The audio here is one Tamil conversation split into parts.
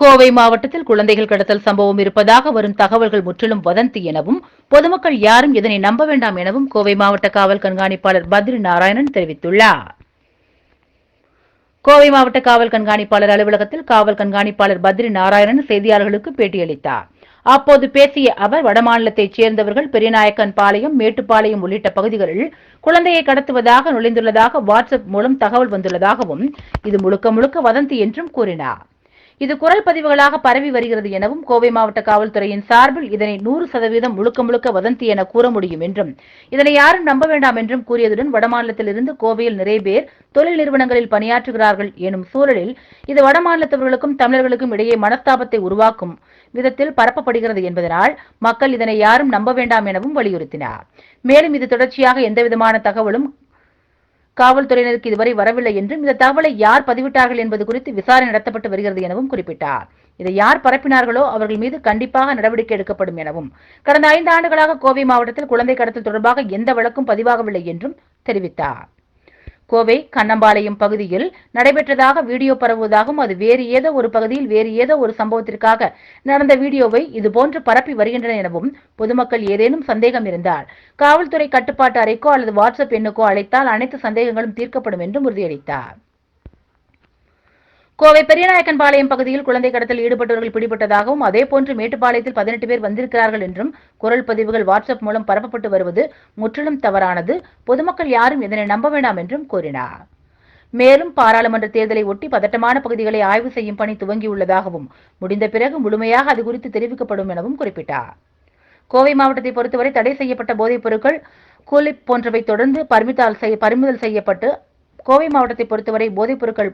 கோவை மாவட்டத்தில் குழந்தைகள் கடத்தல் சம்பவம் இருப்பதாக வரும் தகவல்கள் முற்றிலும் வதந்தி எனவும் பொதுமக்கள் யாரும் இதனை நம்ப வேண்டாம் எனவும் கோவை மாவட்ட காவல் கண்காணிப்பாளர் பத்ரி நாராயணன் தெரிவித்துள்ளார். கோவை மாவட்ட காவல் கண்காணிப்பாளர் அலுவலகத்தில் காவல் கண்காணிப்பாளர் பத்ரி நாராயணன் செய்தியாளர்களுக்கு பேட்டியளித்தார். அப்போது பேசிய அவர் வடமாநிலத்தைச் சேர்ந்தவர்கள் பெரியநாயக்கன் பாளையம் மேட்டுப்பாளையம் உள்ளிட்ட பகுதிகளில் குழந்தையை கடத்துவதாக நுழைந்துள்ளதாக வாட்ஸ்அப் மூலம் தகவல் வந்துள்ளதாகவும் இது முழுக்க முழுக்க வதந்தி என்றும் கூறினார். இது குரல் பதிவுகளாக பரவி வருகிறது எனவும் கோவை மாவட்ட காவல்துறையின் சார்பில் இதனை நூறு சதவீதம் முழுக்க முழுக்க வதந்தி என கூற முடியும் என்றும். இதனை யாரும் நம்ப வேண்டாம் என்றும் கூறியதுடன் வடமாநிலத்திலிருந்து கோவையில் நிறைய பேர் தொழில் நிறுவனங்களில் பணியாற்றுகிறார்கள் எனும் சூழலில் இது வடமாநிலத்தவர்களுக்கும் தமிழர்களுக்கும் இடையே மனஸ்தாபத்தை உருவாக்கும் விதத்தில் பரப்பப்படுகிறது என்பதனால் மக்கள் இதனை யாரும் நம்ப வேண்டாம் எனவும் வலியுறுத்தினார். மேலும் இது தொடர்ச்சியாக எந்தவிதமான தகவலும் காவல்துறையினருக்கு இதுவரை வரவில்லை என்றும் இந்த தகவலை யார் பதிவிட்டார்கள் என்பது குறித்து விசாரணை நடத்தப்பட்டு வருகிறது எனவும் குறிப்பிட்டார். இதை யார் பரப்பினார்களோ அவர்கள் மீது கண்டிப்பாக நடவடிக்கை எடுக்கப்படும் எனவும். கடந்த ஐந்து ஆண்டுகளாக கோவை மாவட்டத்தில் குழந்தை கடத்தல் தொடர்பாக எந்த வழக்கும் பதிவாகவில்லை என்றும் தெரிவித்தார். கோவை கண்ணம்பாளையம் பகுதியில் நடைபெற்றதாக வீடியோ பரவுவதாகவும் அது வேறு ஏதோ ஒரு பகுதியில் வேறு ஏதோ ஒரு சம்பவத்திற்காக நடந்த வீடியோவை இதுபோன்று பரப்பி வருகின்றன எனவும் பொதுமக்கள் ஏதேனும் சந்தேகம் இருந்தால் காவல்துறை கட்டுப்பாட்டு அறைக்கோ அல்லது வாட்ஸ்அப் எண்ணுக்கோ அழைத்தால் அனைத்து சந்தேகங்களும் தீர்க்கப்படும் என்றும் உறுதியளித்தார். கோவை பெரியநாயக்கன்பாளையம் பகுதியில் குழந்தை கடத்தல் ஈடுபட்டவர்கள் பிடிபட்டதாகவும் அதேபோன்று மேட்டுப்பாளையத்தில் பதினெட்டு பேர் வந்திருக்கிறார்கள் என்றும் குரல் பதிவுகள் வாட்ஸ்அப் மூலம் பரப்பப்பட்டு வருவது முற்றிலும் தவறானது. பொதுமக்கள் யாரும் இதனை நம்ப வேண்டாம் என்றும் கூறினார். மேலும் பாராளுமன்ற தேர்தலை ஒட்டி பதட்டமான பகுதிகளை ஆய்வு செய்யும் பணி துவங்கியுள்ளதாகவும் முடிந்த பிறகு முழுமையாக அது குறித்து தெரிவிக்கப்படும் எனவும் குறிப்பிட்டார். கோவை மாவட்டத்தை பொறுத்தவரை தடை செய்யப்பட்ட போதைப் பொருட்கள் கூலிப் போன்றவை தொடர்ந்து பர்மிதால் செய்ய பறிமுதல் செய்யப்பட்டு கோவை மாவட்டத்தை பொறுத்தவரை போதைப் பொருட்கள்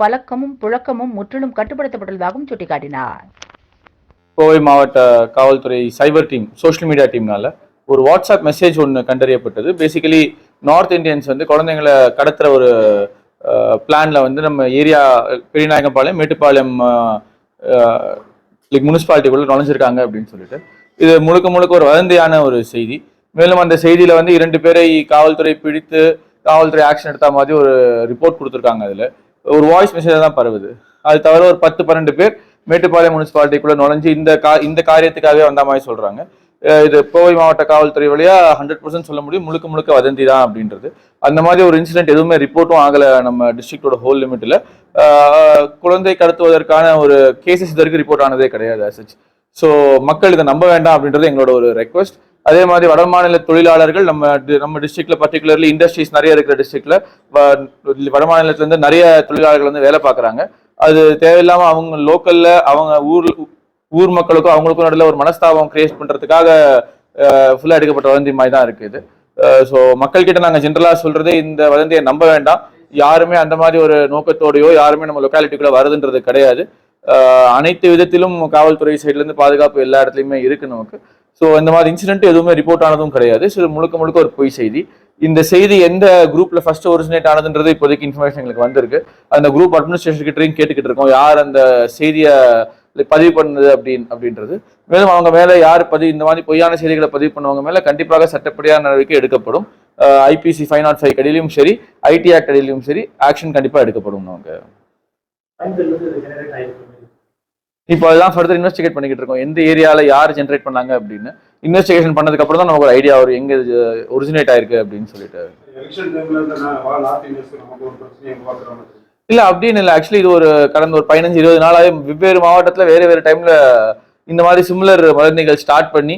பழக்கமும் புழக்கமும் முற்றிலும் கட்டுப்படுத்தப்பட்டுள்ளதாகவும் சுட்டிக்காட்டினார். கோவை மாவட்ட காவல்துறை சைபர் டீம் சோஷியல் மீடியா டீம்னால ஒரு வாட்ஸ்அப் மெசேஜ் ஒன்று கண்டறியப்பட்டது. பேசிக்கலி நார்த் இந்தியன்ஸ் வந்து குழந்தைங்களை கடத்துகிற ஒரு பிளானில் வந்து நம்ம ஏரியா பெரியநாயகம்பாளையம் மேட்டுப்பாளையம் லைக் முனிசிபாலிட்டிக்குள்ள நுழைஞ்சிருக்காங்க அப்படின்னு சொல்லிட்டு. இது முழுக்க முழுக்க ஒரு வதந்தியான ஒரு செய்தி. மேலும் அந்த செய்தியில் வந்து இரண்டு பேரை காவல்துறை பிடித்து காவல்துறை ஆக்ஷன் எடுத்த மாதிரி ஒரு ரிப்போர்ட் கொடுத்துருக்காங்க அதில். ஒரு வாய்ஸ் மெசேஜ் தான் பரவுது. அது தவிர ஒரு பத்து பன்னெண்டு பேர் மேட்டுப்பாளையம் முனிசிபாலிட்டிக்குள்ள நுழைஞ்சு இந்த கா இந்த காரியத்துக்காகவே வந்த மாதிரி சொல்றாங்க. இது கோவை மாவட்ட காவல்துறை வழியா ஹண்ட்ரட் பர்சன்ட் சொல்ல முடியும். முழுக்க முழுக்க வதந்தி தான் அப்படின்றது. அந்த மாதிரி ஒரு இன்சிடென்ட் எதுவுமே ரிப்போர்ட்டும் ஆகல நம்ம டிஸ்ட்ரிக்டோட ஹோல் லிமிட்ல குழந்தை கடத்துவதற்கான ஒரு கேசஸ் இது வரைக்கும் ரிப்போர்ட் ஆனதே கிடையாது அசச் ஸோ மக்கள் இதை நம்ப வேண்டாம் அப்படின்றது எங்களோட ஒரு ரெக்வஸ்ட் அதே மாதிரி வட மாநில தொழிலாளர்கள் நம்ம நம்ம டிஸ்ட்ரிக்ட்ல பர்டிகுலர்லி இண்டஸ்ட்ரீஸ் நிறைய இருக்கிற டிஸ்ட்ரிக்ட்ல வட மாநிலத்திலேருந்து நிறைய தொழிலாளர்கள் வந்து வேலை பார்க்குறாங்க. அது தேவையில்லாம அவங்க லோக்கல்ல அவங்க ஊர் ஊர் மக்களுக்கும் அவங்களுக்கும் நடுவில் ஒரு மனஸ்தாபம் கிரியேட் பண்றதுக்காக ஃபுல்லாக எடுக்கப்பட்ட வதந்தி மாதிரி தான் இருக்குது ஸோ மக்கள் கிட்ட ஜென்ரலாக ஜென்ரலா இந்த வதந்தியை நம்ப வேண்டாம். யாருமே அந்த மாதிரி ஒரு நோக்கத்தோடையோ யாருமே நம்ம லொக்காலிட்டிக்குள்ள வருதுன்றது கிடையாது. அனைத்து விதத்திலும் காவல்துறை சைட்ல இருந்து பாதுகாப்பு எல்லா இடத்துலையுமே இருக்கு நமக்கு. ஸோ இந்த மாதிரி இன்சிடென்ட் எதுவுமே ரிப்போர்ட் ஆனதும் கிடையாது. ஸோ முழுக்க முழுக்க ஒரு பொய் செய்தி. இந்த செய்தி எந்த குரூப்ல ஃபர்ஸ்ட் ஒரிஜினேட் ஆனதுன்றது இப்போதைக்கு இன்ஃபர்மேஷன் எங்களுக்கு வந்திருக்கு. அந்த குரூப் அட்மினிஸ்ட்ரேஷன் கிட்டையும் கேட்டுக்கிட்டு இருக்கோம். யார் அந்த செய்தியை பதிவு பண்ணது அப்படின்னு அப்படின்றது. மேலும் அவங்க மேலே யார் பதிவு இந்த மாதிரி பொய்யான செய்திகளை பதிவு பண்ணுவாங்க மேலே கண்டிப்பாக சட்டப்படியான நடவடிக்கை எடுக்கப்படும். ஐபிசி ஃபைவ் நாட் ஃபைவ் அடியிலும் சரி ஐடி ஆக்ட் அடியிலும் சரி ஆக்ஷன் கண்டிப்பாக எடுக்கப்படும் அவங்க. இப்போ அதெல்லாம் ஃபர்தர் இன்வெஸ்டிகேட் பண்ணிக்கிட்டு இருக்கோம். எந்த ஏரியால யார் ஜென்ரேட் பண்ணாங்க அப்படின்னு. இன்வெஸ்டிகேஷன் பண்ணதுக்கு அப்புறம் தான் நமக்கு ஒரு ஐடியா வரும். எங்க ஒரிஜினேட் ஆயிருக்கு அப்படின்னு சொல்லிட்டு. இல்ல அப்படின்னு இல்லை. ஆக்சுவலி இது ஒரு கடந்த ஒரு பதினஞ்சு இருபது நாளாவே வெவ்வேறு மாவட்டத்துல வேற வேறு டைம்ல இந்த மாதிரி சிமிலர் வதந்திகள் ஸ்டார்ட் பண்ணி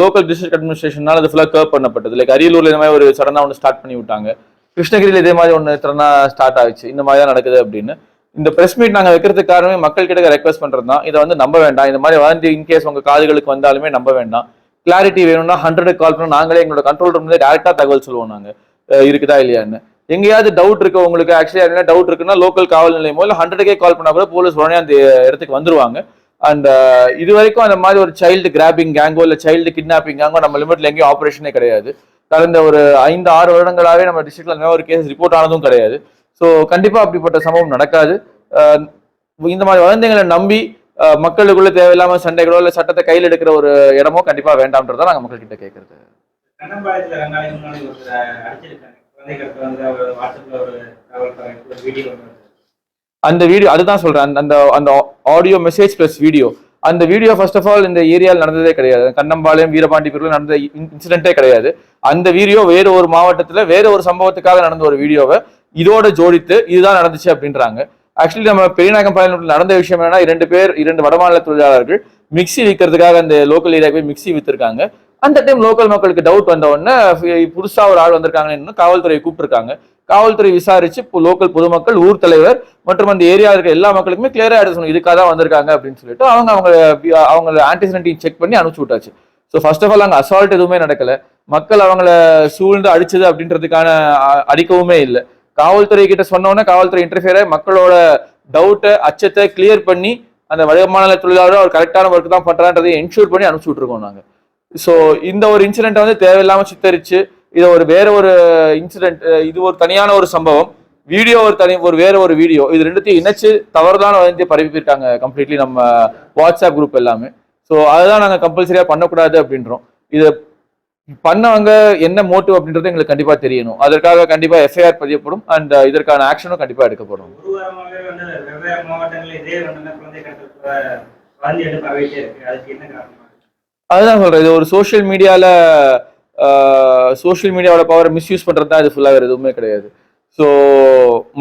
லோக்கல் டிஸ்ட்ரிக்ட் அட்மினிஸ்ட்ரேஷனால அது ஃபுல்லாக கர்வ் பண்ணப்பட்டது. லைக் அரியலூர்ல இந்த மாதிரி ஒரு சடனா ஒன்று ஸ்டார்ட் பண்ணி விட்டாங்க. கிருஷ்ணகிரியில் இதே மாதிரி ஒன்று சடனா ஸ்டார்ட் ஆச்சு இந்த மாதிரி தான் நடக்குது அப்படின்னு. இந்த பிரஸ் மீட் நாங்கள் வைக்கிறதுக்கு காரணமே மக்கள் கிட்ட ரெக்வஸ்ட் பண்ணுறது தான். இதை வந்து நம்ப வேண்டாம். இந்த மாதிரி வளர்ந்து இன்கேஸ் உங்கள் காதுகளுக்கு வந்தாலுமே நம்ப வேண்டாம். கிளாரிட்டி வேணும்னா ஹண்ட்ரட் கால் பண்ணணும் நாங்களே எங்களோட கண்ட்ரோல் ரூம்ல டேரெக்டாக தகவல் சொல்லுவோம் நாங்கள் இருக்குதா இல்லையான்னு. எங்கேயாவது டவுட் இருக்கு உங்களுக்கு ஆக்சுவலி என்ன டவுட் இருக்குன்னா லோக்கல் காவல் நிலையமோ இல்லை ஹண்ட்ரடுக்கே கால் பண்ணா கூட போலீஸ் உடனே அந்த இடத்துக்கு வந்துருவாங்க. அண்ட் இது வரைக்கும் அந்த மாதிரி ஒரு சைல்டு கிராபிங் கேங்கோ இல்லை சைல்டு கிட்னாப்பிங் கேங்கோ நம்ம லிமிட்ல எங்கேயும் ஆப்ரேஷனே கிடையாது. கடந்த ஒரு ஐந்து ஆறு வருடங்களாகவே நம்ம டிஸ்ட்ரிக்ட்ல ஒரு கேஸ் ரிப்போர்ட் ஆனதும் கிடையாது. ஸோ கண்டிப்பா அப்படிப்பட்ட சம்பவம் நடக்காது. இந்த மாதிரி வதந்திகளை நம்பி மக்களுக்குள்ள தேவையில்லாம சண்டைகளோ இல்லை சட்டத்தை கையில் எடுக்கிற ஒரு இடமோ கண்டிப்பா வேண்டாம்ன்றதை நாங்கள் மக்கள் கிட்ட கேட்கறது அந்த வீடியோ அதுதான் சொல்றேன். அந்த- அந்த அந்த ஆடியோ மெசேஜ் பிளஸ் வீடியோ அந்த வீடியோ ஃபர்ஸ்ட் ஆஃப் ஆல் இந்த ஏரியாவில் நடந்ததே கிடையாது. கண்ணம்பாளையம் வீரபாண்டி பிரிவில் நடந்த இன்சிடென்ட்டே கிடையாது. அந்த வீடியோ வேற ஒரு மாவட்டத்துல வேற ஒரு சம்பவத்துக்காக நடந்த ஒரு வீடியோவை இதோட ஜோடித்து இதுதான் நடந்துச்சு அப்படின்றாங்க. ஆக்சுவலி நம்ம பெரியநாயகம் பாளையத்தில் நடந்த விஷயம் என்னன்னா இரண்டு பேர் இரண்டு வடமாநில தொழிலாளர்கள் மிக்சி விற்கிறதுக்காக அந்த லோக்கல் ஏரியாவுக்கு போய் மிக்ஸி வித்திருக்காங்க. அந்த டைம் லோக்கல் மக்களுக்கு டவுட் வந்த உடனே புதுசாக ஒரு ஆள் வந்திருக்காங்கன்னு காவல்துறையை கூப்பிட்டுருக்காங்க. காவல்துறை விசாரிச்சு இப்போ லோக்கல் பொதுமக்கள் ஊர் தலைவர் மற்றும் அந்த ஏரியா இருக்கிற எல்லா மக்களுக்குமே கிளியராக எடுத்து சொன்னோம் இதுக்காக தான் வந்திருக்காங்க அப்படின்னு சொல்லிட்டு அவங்க அவங்க அவங்கள ஆன்டிசிடென்டையும் செக் பண்ணி அனுப்பிச்சு விட்டாச்சு. ஸோ ஃபர்ஸ்ட் ஆஃப் ஆல் அங்கே அசால்ட் எதுவுமே நடக்கலை. மக்கள் அவங்கள சூழ்ந்து அடிச்சது அப்படின்றதுக்கான அடிக்கவுமே இல்லை. காவல்துறை கிட்ட சொன்னோன்னே காவல்துறை இன்டர்ஃபியரை மக்களோட டவுட்டை அச்சத்தை கிளியர் பண்ணி அந்த வடமாநில தொழிலாளர் அவர் கரெக்டான ஒர்க் தான் பண்றான்றதை என்ஷூர் பண்ணி அனுப்பிச்சு விட்டுருக்கோம் நாங்கள் ஸோ இந்த ஒரு இன்சிடென்ட்டை வந்து தேவையில்லாமல் சித்தரிச்சு இதை ஒரு வேற ஒரு இன்சிடென்ட் இது ஒரு தனியான ஒரு சம்பவம். வீடியோ ஒரு தனி ஒரு வேற ஒரு வீடியோ இது ரெண்டுத்தையும் இணைச்சு தவறுதான வந்து பரப்பியிருக்காங்க கம்ப்ளீட்லி நம்ம வாட்ஸ்அப் குரூப் எல்லாமே. ஸோ அதுதான் நாங்கள் கம்பல்சரியாக பண்ணக்கூடாது அப்படின்றோம். இதை பண்ணவங்க என்ன மோட்டிவ் அப்படின்றது எங்களுக்கு கண்டிப்பா தெரியணும். அதற்காக கண்டிப்பா எஃப்ஐஆர் பதியப்படும். அண்ட் இதற்கான ஆக்ஷனும் கண்டிப்பா எடுக்கப்படும். அதுதான் சொல்றேன். இது ஒரு சோஷியல் மீடியால சோஷியல் மீடியாவோட பவரை மிஸ்யூஸ் பண்றது தான். இது ஃபுல்லா வேற எதுவுமே கிடையாது. ஸோ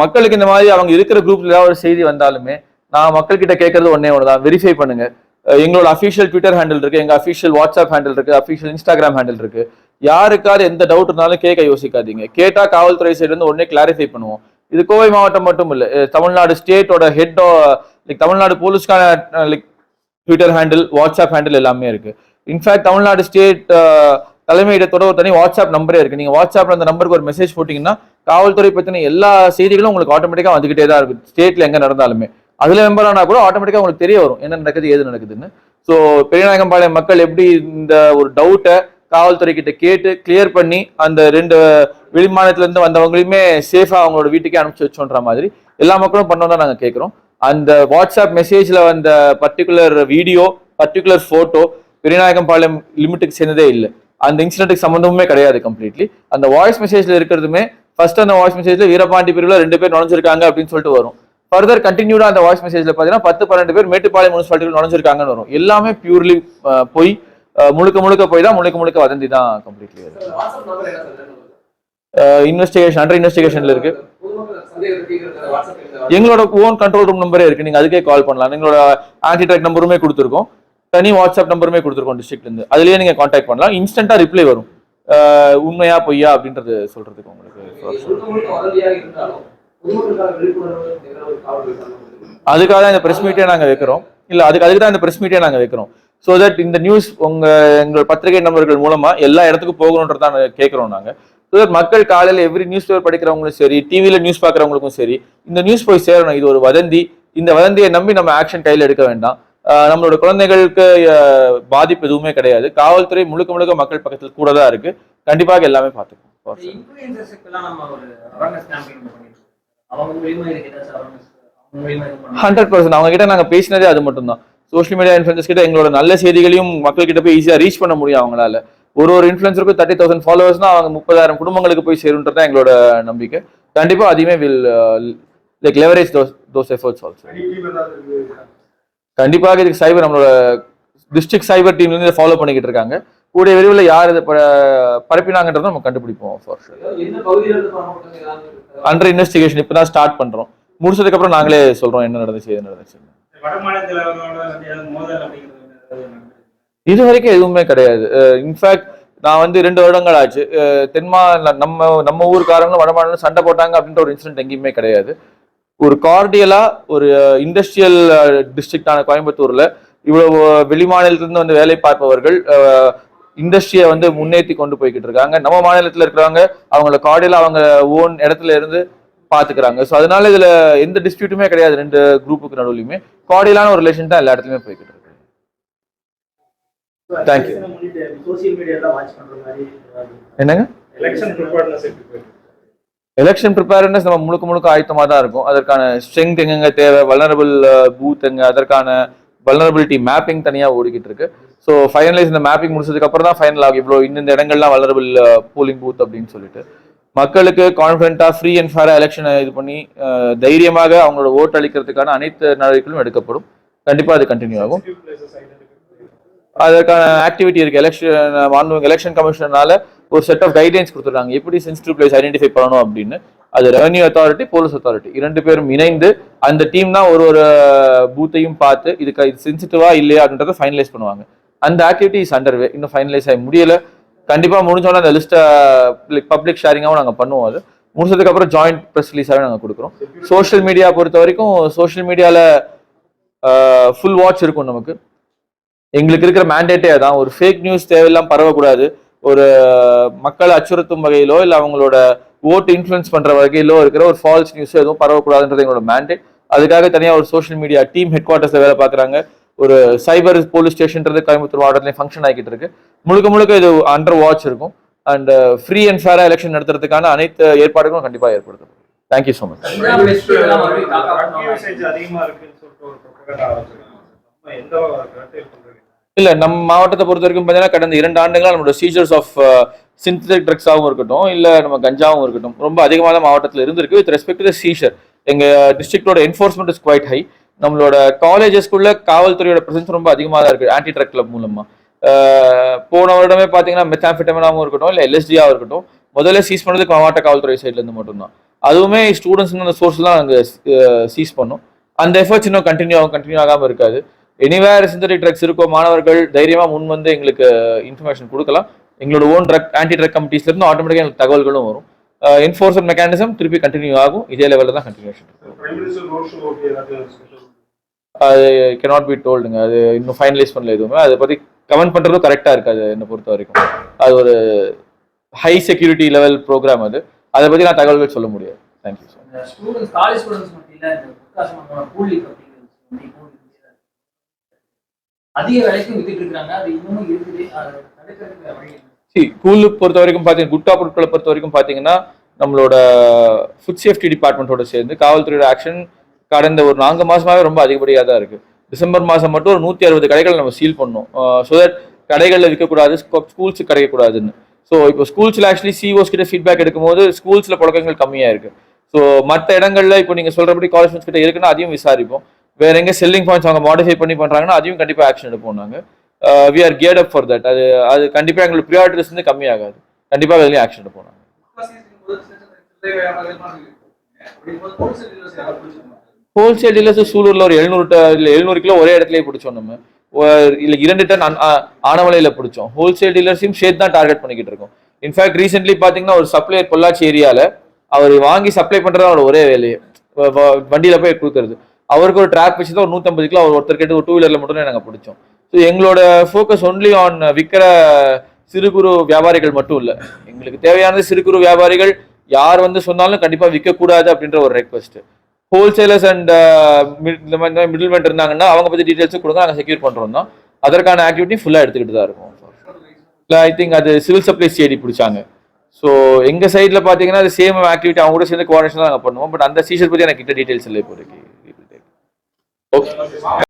மக்களுக்கு இந்த மாதிரி அவங்க இருக்கிற குரூப்ல ஏதாவது ஒரு செய்தி வந்தாலுமே நான் மக்கள்கிட்ட கேட்கறது ஒன்னே ஒன்று தான் வெரிஃபை பண்ணுங்க. எங்களோட அஃபிஷியல் ட்விட்டர் ஹேண்டில் இருக்கு எங்க அஃபிஷியல் வாட்ஸ்அப் ஹேண்டில் இருக்கு அஃபிஷியல் இன்ஸ்டாகிராம் ஹேண்டில் இருக்கு. யாருக்காவது எந்த டவுட் இருந்தாலும் கேட்க யோசிக்காதீங்க. கேட்டா காவல்துறை சைடு இருந்து உடனே கிளாரிஃபை பண்ணுவோம். இது கோவை மாவட்டம் மட்டும் இல்லை தமிழ்நாடு ஸ்டேட்டோட head like Tamil Nadu போலீஸ்க்கான like Twitter handle WhatsApp handle எல்லாமே இருக்கு. இன்ஃபேக்ட் தமிழ்நாடு ஸ்டேட் தலைமையிடத்தோட ஒரு தனி வாட்ஸ்அப் நம்பரே இருக்கு. நீங்க வாட்ஸ்அப்ல அந்த நம்பருக்கு ஒரு மெசேஜ் போட்டீங்கன்னா காவல்துறை பத்தின எல்லா செய்திகளும் உங்களுக்கு ஆட்டோமேட்டிக்கா வந்துகிட்டே தான் இருக்கு. ஸ்டேட்ல எங்க நடந்தாலுமே. அதுல மெம்பர் ஆனா கூட ஆட்டோமேட்டிக்கா உங்களுக்கு தெரிய வரும் என்ன நடக்குது ஏது நடக்குதுன்னு. ஸோ பெரியநாயகம்பாளையம் மக்கள் எப்படி இந்த ஒரு டவுட்டை காவல்துறை கிட்ட கேட்டு கிளியர் பண்ணி அந்த ரெண்டு வெளிமாநிலத்திலேருந்து வந்தவங்களையுமே சேஃபாக அவங்களோட வீட்டுக்கே அனுப்பிச்சு வச்சோன்ற மாதிரி எல்லா மக்களும் பண்ணோம் தான் நாங்கள் கேட்குறோம் அந்த வாட்ஸ்அப் மெசேஜில் வந்த particular video particular photo Periyanaickenpalayam லிமிட்டுக்கு சேர்ந்ததே இல்லை. அந்த இன்சிடென்ட்டுக்கு சம்மந்தமுமே கிடையாது கம்ப்ளீட்லி அந்த வாய்ஸ் மெசேஜில் இருக்கிறதுமே ஃபர்ஸ்ட் அந்த வாய்ஸ் மெசேஜில் வீரபாண்டி பிரிவில் ரெண்டு பேர் நுழைஞ்சிருக்காங்க அப்படின்னு சொல்லிட்டு வரும். ஃபர்தர் கண்டினியூடா அந்த வாய்ஸ் மெசேஜ்ல பாத்தீங்கன்னா பத்து பன்னெண்டு பேர் மேட்டுப்பாளையம் முனிசிபாலிட்டியில் நுழைஞ்சிருக்காங்கன்னு வரும். எல்லாமே பியூர்லி போய் முழுக்க முழுக்க போய் தான் முழுக்க முழுக்க வதந்தி தான் கம்ப்ளீட்லி இன்வெஸ்டிகேஷன் அண்டர் இன்வெஸ்டிகேஷன்ல இருக்கு. எங்களோட ஓன் கண்ட்ரோல் ரூம் நம்பரே இருக்கு. நீங்க அதுக்கே கால் பண்ணலாம். எங்களோட ஆன்டி ட்ராக் நம்பருமே கொடுத்துருக்கோம். தனி வாட்ஸ்அப் நம்பருமே கொடுத்துருக்கோம் டிஸ்ட்ரிக்ட்ல இருந்து. அதுலயே நீங்க காண்டாக்ட் பண்ணலாம். இன்ஸ்டன்டா ரிப்ளை வரும். உண்மையா பொய்யா அப்படின்றது சொல்றதுக்கு உங்களுக்கு அதுக்காக தான் இந்த பிரஸ் மீட்டே நாங்க வைக்கிறோம். இல்ல அதுக்கு அதுக்கு தான் இந்த பிரஸ் மீட்டே நாங்க வைக்கிறோம். ஸோ தட் இந்த நியூஸ் உங்க எங்களோட பத்திரிகை நம்பர்கள் மூலமா எல்லா இடத்துக்கும் போகணுன்றதான் கேட்கிறோம் நாங்க. ஸோ தட் மக்கள் காலையில எவ்ரி நியூஸ் பேப்பர் படிக்கிறவங்களும் சரி டிவியில நியூஸ் பார்க்குறவங்களுக்கும் சரி இந்த நியூஸ் போய் சேரணும். இது ஒரு வதந்தி. இந்த வதந்தியை நம்பி நம்ம ஆக்ஷன் கையில் எடுக்க வேண்டாம். நம்மளோட குழந்தைகளுக்கு பாதிப்பு எதுவுமே கிடையாது. காவல்துறை முழுக்க முழுக்க மக்கள் பக்கத்தில் கூட தான் இருக்கு. கண்டிப்பாக எல்லாமே பார்த்துக்கோம் ஹண்ட்ரட் பர்சன்ட் அவங்க கிட்ட நாங்க பேசினதே அது மட்டும்தான். சோஷியல் மீடியா இன்ஃபுளுசர்ஸ் கிட்ட எங்களோட நல்ல செய்திகளையும் மக்கள் கிட்ட போய் ஈஸியா ரீச் பண்ண முடியும் அவங்களால. ஒரு ஒரு இன்ஃபுளுசருக்கும் தேர்ட்டி தௌசண்ட் ஃபாலோவர்ஸ்னா அவங்க முப்பதாயிரம் குடும்பங்களுக்கு போய் சேருன்றது தான் எங்களோட நம்பிக்கை. கண்டிப்பா அதையுமே will like leverage those those efforts also கண்டிப்பாக இதுக்கு சைபர் நம்மளோட டிஸ்ட்ரிக்ட் சைபர் டீம்ல இருந்து ஃபாலோ பண்ணிக்கிட்டு இருக்காங்க. கூடிய விரைவில் யார் இதை ப- பரப்பினாங்கன்றதை நம்ம கண்டுபிடிப்போம் ஃபார் அண்டர் இன்வெஸ்டிகேஷன் இப்போ தான் ஸ்டார்ட் பண்றோம். முடிச்சதுக்கு அப்புறம் நாங்களே சொல்றோம் என்ன நடந்துச்சு ஏது நடந்துச்சு இது வரைக்கும் எதுவுமே கிடையாது. இன்ஃபேக்ட் நான் வந்து ரெண்டு வருடங்கள் ஆச்சு. தென்மா நம்ம நம்ம ஊருக்காரங்களும் வடமாநிலம் சண்டை போட்டாங்க அப்படின்ற ஒரு இன்சிடென்ட் எங்கேயுமே கிடையாது. ஒரு கார்டியலா ஒரு இண்டஸ்ட்ரியல் டிஸ்ட்ரிக்டான கோயம்புத்தூர்ல இவ்வளவு வெளிமாநிலத்திலிருந்து வந்து வேலை பார்ப்பவர்கள் இண்டஸ்ட்ரியை வந்து முன்னேற்றி கொண்டு போய்கிட்டு இருக்காங்க. நம்ம மாநிலத்துல இருக்கிறவங்க அவங்கள கார்டியலா அவங்க ஓன் இடத்துல இருந்து பாத்துக்கிறாங்க. ஸோ அதனால இதுல எந்த டிஸ்பியூட்டுமே கிடையாது ரெண்டு குரூப்புக்கு நடுவுலையுமே. கார்டியலான ஒரு ரிலேஷன் தான் எல்லா இடத்துலயுமே போய்கிட்டு இருக்கு. மாதிரி என்னங்க? எலெக்ஷன் ப்ரிப்பேர்னஸ் நம்ம முழுக்க முழுக்க ஆயத்தமாக தான் இருக்கும். அதற்கான ஸ்ட்ரென்த் எங்கெங்க தேவை? வல்னரபிள் பூத் எங்க? அதற்கான வல்னரபிலிட்டி மேப்பிங் தனியாக ஓடிக்கிட்டு இருக்கு. ஸோ ஃபைனலைஸ் இந்த மேப்பிங் முடிச்சதுக்கு அப்புறம் தான் ஃபைனல் ஆகும். இவ்வளோ இந்த இடங்கள்லாம் வல்னரபிள் போலிங் பூத் அப்படின்னு சொல்லிட்டு. மக்களுக்கு கான்ஃபிடென்ட்டாக ஃப்ரீ அண்ட் ஃபேராக எலெக்ஷனை இது பண்ணி uh, தைரியமாக அவங்களோட ஓட்டு அளிக்கிறதுக்கான அனைத்து நடவடிக்கைகளும் எடுக்கப்படும். கண்டிப்பாக அது கண்டினியூ ஆகும். அதற்கான ஆக்டிவிட்டி இருக்கு. எலெக்ஷன் மாண்புமிகு எலெக்ஷன் கமிஷனால ஒரு செட் ஆஃப் கைட்லைன்ஸ் கொடுத்துருக்காங்க. எப்படி சென்சிட்டிவ் பிளேஸ் ஐடென்டிஃபை பண்ணணும் அப்படின்னு. அது ரெவன்யூ அத்தாரிட்டி போலீஸ் அத்தாரிட்டி இரண்டு பேரும் இணைந்து அந்த டீம் தான் ஒரு ஒரு பூத்தையும் பார்த்து இதுக்கு இது சென்சிட்டிவா இல்லையா அப்படின்றத ஃபைனலைஸ் பண்ணுவாங்க. அந்த ஆக்டிவிட்டி இஸ் அண்டர்வே இன்னும் ஃபைனலைஸ் ஆகி முடியல. கண்டிப்பாக முடிஞ்சோன்னா அந்த லிஸ்ட்டை பப்ளிக் ஷேரிங்காகவும் நாங்கள் பண்ணுவோம் அது. முடிச்சதுக்கு அப்புறம் ஜாயிண்ட் ப்ரெஸ் ரிலீஸாகவே நாங்கள் கொடுக்குறோம். சோஷியல் மீடியா பொறுத்த வரைக்கும் சோஷியல் மீடியாவில் ஃபுல் வாட்ச் இருக்கும் நமக்கு. எங்களுக்கு இருக்கிற மேண்டேட்டே அதான். ஒரு ஃபேக் நியூஸ் தேவையெல்லாம் பரவக்கூடாது. ஒரு மக்களை அச்சுறுத்தும் வகையிலோ இல்லை அவங்களோட ஓட்டு இன்ஃப்ளூயன்ஸ் பண்ணுற வகையிலோ இருக்கிற ஒரு ஃபால்ஸ் நியூஸோ எதுவும் பரவக்கூடாதுன்றது எங்களோட மேண்டேட் அதுக்காக தனியாக ஒரு சோஷியல் மீடியா டீம் ஹெட் குவார்ட்டர்ஸில் வேலை பார்க்குறாங்க. ஒரு சைபர் போலீஸ் ஸ்டேஷன்றது கோயம்புத்தூர் மாவட்டத்துலேயும் ஃபங்க்ஷன் ஆகிட்டு இருக்கு. முழுக்க முழுக்க இது அண்டர் வாட்ச் இருக்கும். அண்ட் ஃப்ரீ அண்ட் ஃபேரா எலெக்ஷன் நடத்துறதுக்கான அனைத்து ஏற்பாடுகளும் கண்டிப்பாக ஏற்படுத்தும் தேங்க்யூ ஸோ மச் இல்லை நம்ம இல்ல நம்ம மாவட்டத்தை பொறுத்த வரைக்கும் பார்த்தீங்கன்னா கடந்த இரண்டு ஆண்டுகளாக நம்மளோட சீஜர்ஸ் ஆஃப் சிந்தட்டிக் ட்ரக்ஸாகவும் இருக்கட்டும் இல்லை நம்ம கஞ்சாவும் இருக்கட்டும் ரொம்ப அதிகமான மாவட்டத்தில் இருந்திருக்கு. வித் ரெஸ்பெக்ட் டு சீஷர் எங்கள் டிஸ்ட்ரிக்டோட என்ஃபோர்ஸ்மெண்ட் இஸ் குவைட் ஹை நம்மளோட காலேஜஸ்க்குள்ள காவல்துறையோட ப்ரெசன்ஸ் ரொம்ப அதிகமாக தான் இருக்குது ஆன்டி ட்ரக் கிளப் மூலமாக போன வருடமே பார்த்தீங்கன்னா மெத்தாம்பிட்டமினாவும் இருக்கட்டும் இல்லை எல்எஸ்டியாக இருக்கட்டும் முதல்ல சீஸ் பண்ணது மாவட்ட காவல்துறை சைட்லேருந்து மட்டும்தான். அதுவுமே ஸ்டூடெண்ட்ஸ் அந்த சோர்ஸ்லாம் நாங்கள் சீஸ் பண்ணோம். அந்த எஃபர்ட்ஸ் இன்னும் கண்டினியூ ஆகும் கண்டினியூ ஆகாமல் இருக்காது. எனிவேர் சிந்தடிக் ட்ரக்ஸ் இருக்கோ மாணவர்கள் தைரியமாக முன் வந்து எங்களுக்கு இன்ஃபர்மேஷன் கொடுக்கலாம். எங்களோட ஓன் ட்ரக் ஆன்டி ட்ரக் கமிட்டிஸ்லேருந்து ஆட்டோமேட்டிக்காக எங்களுக்கு தகவல்களும் வரும். Uh, என்ஃபோர்ஸ்மெண்ட் மெக்கானிசம் திருப்பி கண்டினியூ ஆகும். இதே லெவலில் தான் கண்டினியூஷன் அது கெனாட் பி டோல்டுங்க அது இன்னும் ஃபைனலைஸ் பண்ணல எதுவுமே. அதை பற்றி கமெண்ட் பண்ணுறதும் கரெக்டாக இருக்காது என்னை பொறுத்த வரைக்கும். அது ஒரு ஹை செக்யூரிட்டி லெவல் ப்ரோக்ராம் அது. அதை பற்றி நான் தகவல்கள் சொல்ல முடியாது. தேங்க்யூ சார் அதிக விலைக்கும் வித்துட்டு இருக்காங்க. அது இன்னமும் இருக்குது. அதை தடுக்கிறதுக்கு வழி கூலு பொறுத்த வரைக்கும் பார்த்தீங்கன்னா குட்டா பொருட்களை பொறுத்த வரைக்கும் பார்த்தீங்கன்னா நம்மளோட ஃபுட் சேஃப்டி டிபார்ட்மெண்ட்டோட சேர்ந்து காவல்துறையோட ஆக்ஷன் கடந்த ஒரு நான்கு மாதமாகவே ரொம்ப அதிகப்படியாக தான் இருக்குது டிசம்பர் மாதம் மட்டும் ஒரு நூற்றி அறுபது கடைகளை நம்ம சீல் பண்ணோம் ஸோ தட் கடைகளில் விற்கக்கூடாது ஸ்கூல்ஸுக்கு கிடைக்கக்கூடாதுன்னு ஸோ இப்போ ஸ்கூல்ஸில் ஆக்சுவலி சிஓஸ் கிட்ட ஃபீட்பேக் எடுக்கும்போது ஸ்கூல்ஸில் புழக்கங்கள் கம்மியாக இருக்குது ஸோ மற்ற இடங்களில் இப்போ நீங்கள் சொல்கிறபடி காலேஜ் கிட்ட இருக்குன்னா அதையும் விசாரிப்போம். வேற எங்கே செல்லிங் பாயிண்ட்ஸ் அவங்க மாடிஃபை பண்ணி பண்ணுறாங்கன்னா அதையும் கண்டிப்பாக ஆக்ஷன் எடுப்போம் நாங்கள் we are geared up for that அது அது கண்டிப்பாக எங்களுக்கு ப்ரியாரிட்டிஸ் வந்து கம்மியாகாது. கண்டிப்பாக அதுலேயும் ஆக்ஷன் எடுப்போம் ஹோல்சேல் டீலர்ஸ் சூலூரில் ஒரு எழுநூறு இல்லை எழுநூறு கிலோ ஒரே இடத்துலயே பிடிச்சோம் நம்ம. இல்லை இரண்டு டன் ஆன- பிடிச்சோம். ஹோல்சேல் டீலர்ஸையும் சேர்த்து தான் டார்கெட் பண்ணிக்கிட்டு இருக்கோம். இன்ஃபேக்ட் ரீசென்ட்லி பார்த்தீங்கன்னா ஒரு சப்ளையர் பொள்ளாச்சி ஏரியாவில் அவர் வாங்கி சப்ளை பண்ணுறது அவரோட ஒரே வேலையை. வ- வண்டியில போய் கொடுக்கறது. அவருக்கு ஒரு ட்ராக் வச்சு தான் ஒரு நூற்றம்பது கிலோ அவர் ஒருத்தர் கேட்டு ஒரு டூ வீலரில் மட்டும் நாங்கள் பிடிச்சோம். ஸோ எங்களோட ஃபோக்கஸ் ஒன்லி ஆன் விற்கிற சிறு குறு வியாபாரிகள் மட்டும் இல்லை. எங்களுக்கு தேவையானது சிறு குறு வியாபாரிகள் யார் வந்து சொன்னாலும் கண்டிப்பாக விற்கக்கூடாது அப்படின்ற ஒரு ரெக்வஸ்ட் ஹோல்சேலர்ஸ் அண்ட் இந்த மாதிரி மிடில் மேன் இருந்தாங்கன்னா அவங்க பற்றி டீடைல்ஸும் கொடுங்க நாங்கள் செக்யூர் பண்ணுறோம் தான். அதற்கான ஆக்டிவிட்டி ஃபுல்லாக எடுத்துக்கிட்டு தான் இருக்கும். இல்லை ஐ திங்க் அது சிவில் சப்ளைஸ் ஏடி பிடிச்சாங்க. ஸோ எங்கள் சைடில் பார்த்தீங்கன்னா அது சேம் ஆக்டிவிட்டி அவங்க கூட சேர்ந்து கோஆர்டினேஷன் தான் நாங்கள் பண்ணுவோம். பட் அந்த சீசர் பற்றி எனக்கு கிட்ட டீட்டெயில்ஸ் இல்லை இப்போதைக்கு. ஓகே